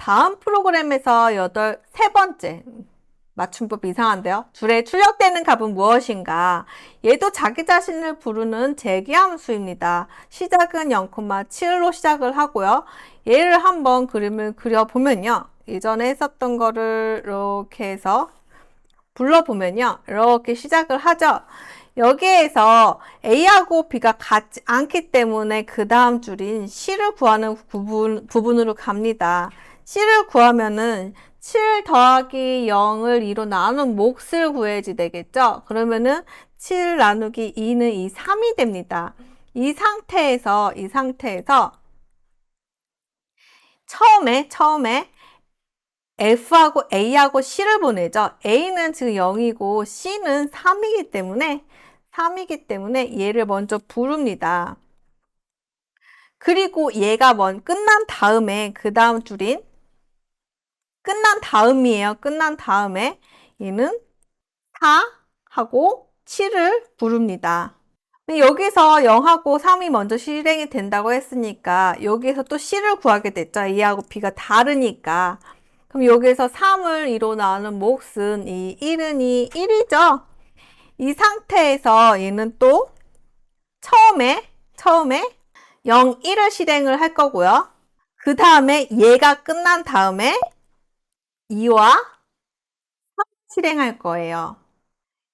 다음 프로그램에서 여덟, 세 번째. 맞춤법 이상한데요? 줄에 출력되는 값은 무엇인가? 얘도 자기 자신을 부르는 재기함수입니다. 시작은 0,7로 시작을 하고요. 얘를 한번 그림을 그려보면요. 예전에 했었던 거를 이렇게 해서 불러보면요. 이렇게 시작을 하죠. 여기에서 A하고 B가 같지 않기 때문에 그 다음 줄인 C를 구하는 부분, 부분으로 갑니다. C를 구하면은 7 더하기 0을 2로 나눈 몫을 구해야지 되겠죠? 그러면은 7 나누기 2는 이 3이 됩니다. 이 상태에서, 이 상태에서 처음에, 처음에 F하고 A하고 C를 보내죠. A는 지금 0이고 C는 3이기 때문에 3이기 때문에 얘를 먼저 부릅니다. 그리고 얘가 먼 끝난 다음에 그 다음 줄인 끝난 다음이에요. 끝난 다음에 얘는 4하고 7을 부릅니다. 여기서 0하고 3이 먼저 실행이 된다고 했으니까 여기에서 또 C를 구하게 됐죠. A하고 B가 다르니까. 그럼 여기에서 3을 2로 나누는 몫은 이 1은 이 1이죠. 이 상태에서 얘는 또 처음에 처음에 0, 1을 실행을 할 거고요. 그 다음에 얘가 끝난 다음에 2와 3 실행할 거예요.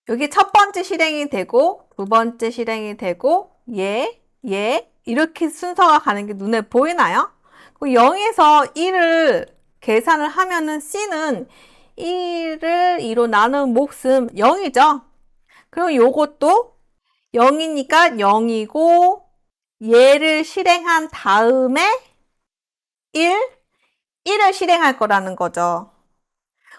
여기 첫 번째 실행이 되고 두 번째 실행이 되고 얘, 얘 이렇게 순서가 가는 게 눈에 보이나요? 0에서 1을 계산을 하면은 C는 1을 2로 나눈 몫은 0이죠. 그럼 요것도 0이니까 0이고 얘를 실행한 다음에 1, 1을 실행할 거라는 거죠.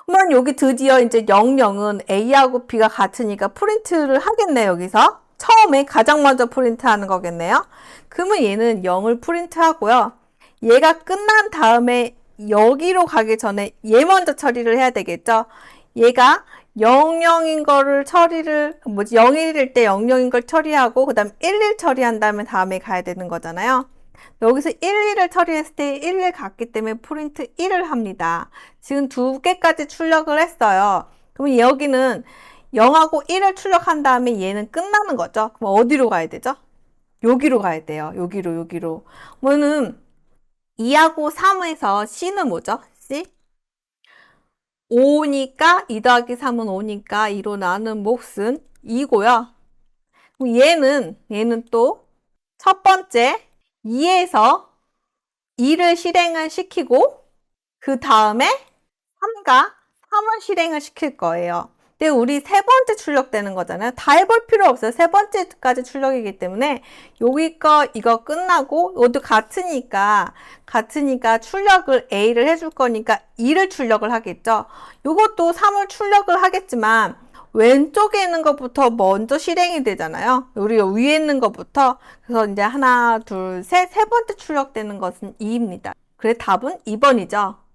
그러면 여기 드디어 이제 00은 A하고 B가 같으니까 프린트를 하겠네요, 여기서. 처음에 가장 먼저 프린트 하는 거겠네요. 그러면 얘는 0을 프린트 하고요. 얘가 끝난 다음에 여기로 가기 전에 얘 먼저 처리를 해야 되겠죠. 얘가 00인 거를 처리를 뭐지 01일 때 00인 걸 처리하고 그 다음 11 처리한 다음에 다음에 가야 되는 거잖아요. 여기서 11을 처리했을 때 11 갔기 때문에 프린트 1을 합니다. 지금 두 개까지 출력을 했어요. 그럼 여기는 0하고 1을 출력한 다음에 얘는 끝나는 거죠. 그럼 어디로 가야 되죠? 여기로 가야 돼요. 여기로 여기로. 뭐는 2하고 3에서 C는 뭐죠? C? 5니까 2 더하기 3은 5니까 2로 나눈 몫은 2고요. 얘는 얘는 또 첫 번째 2에서 2를 실행을 시키고 그 다음에 3과 3을 실행을 시킬 거예요. 근데 우리 세 번째 출력되는 거잖아요. 다 해볼 필요 없어요. 세 번째까지 출력이기 때문에 여기 거 이거 끝나고 이것도 같으니까 같으니까 출력을 A를 해줄 거니까 2를 출력을 하겠죠. 이것도 3을 출력을 하겠지만 왼쪽에 있는 것부터 먼저 실행이 되잖아요. 우리 위에 있는 것부터 그래서 이제 하나, 둘, 셋, 세 번째 출력되는 것은 2입니다. 그래 답은 2번이죠.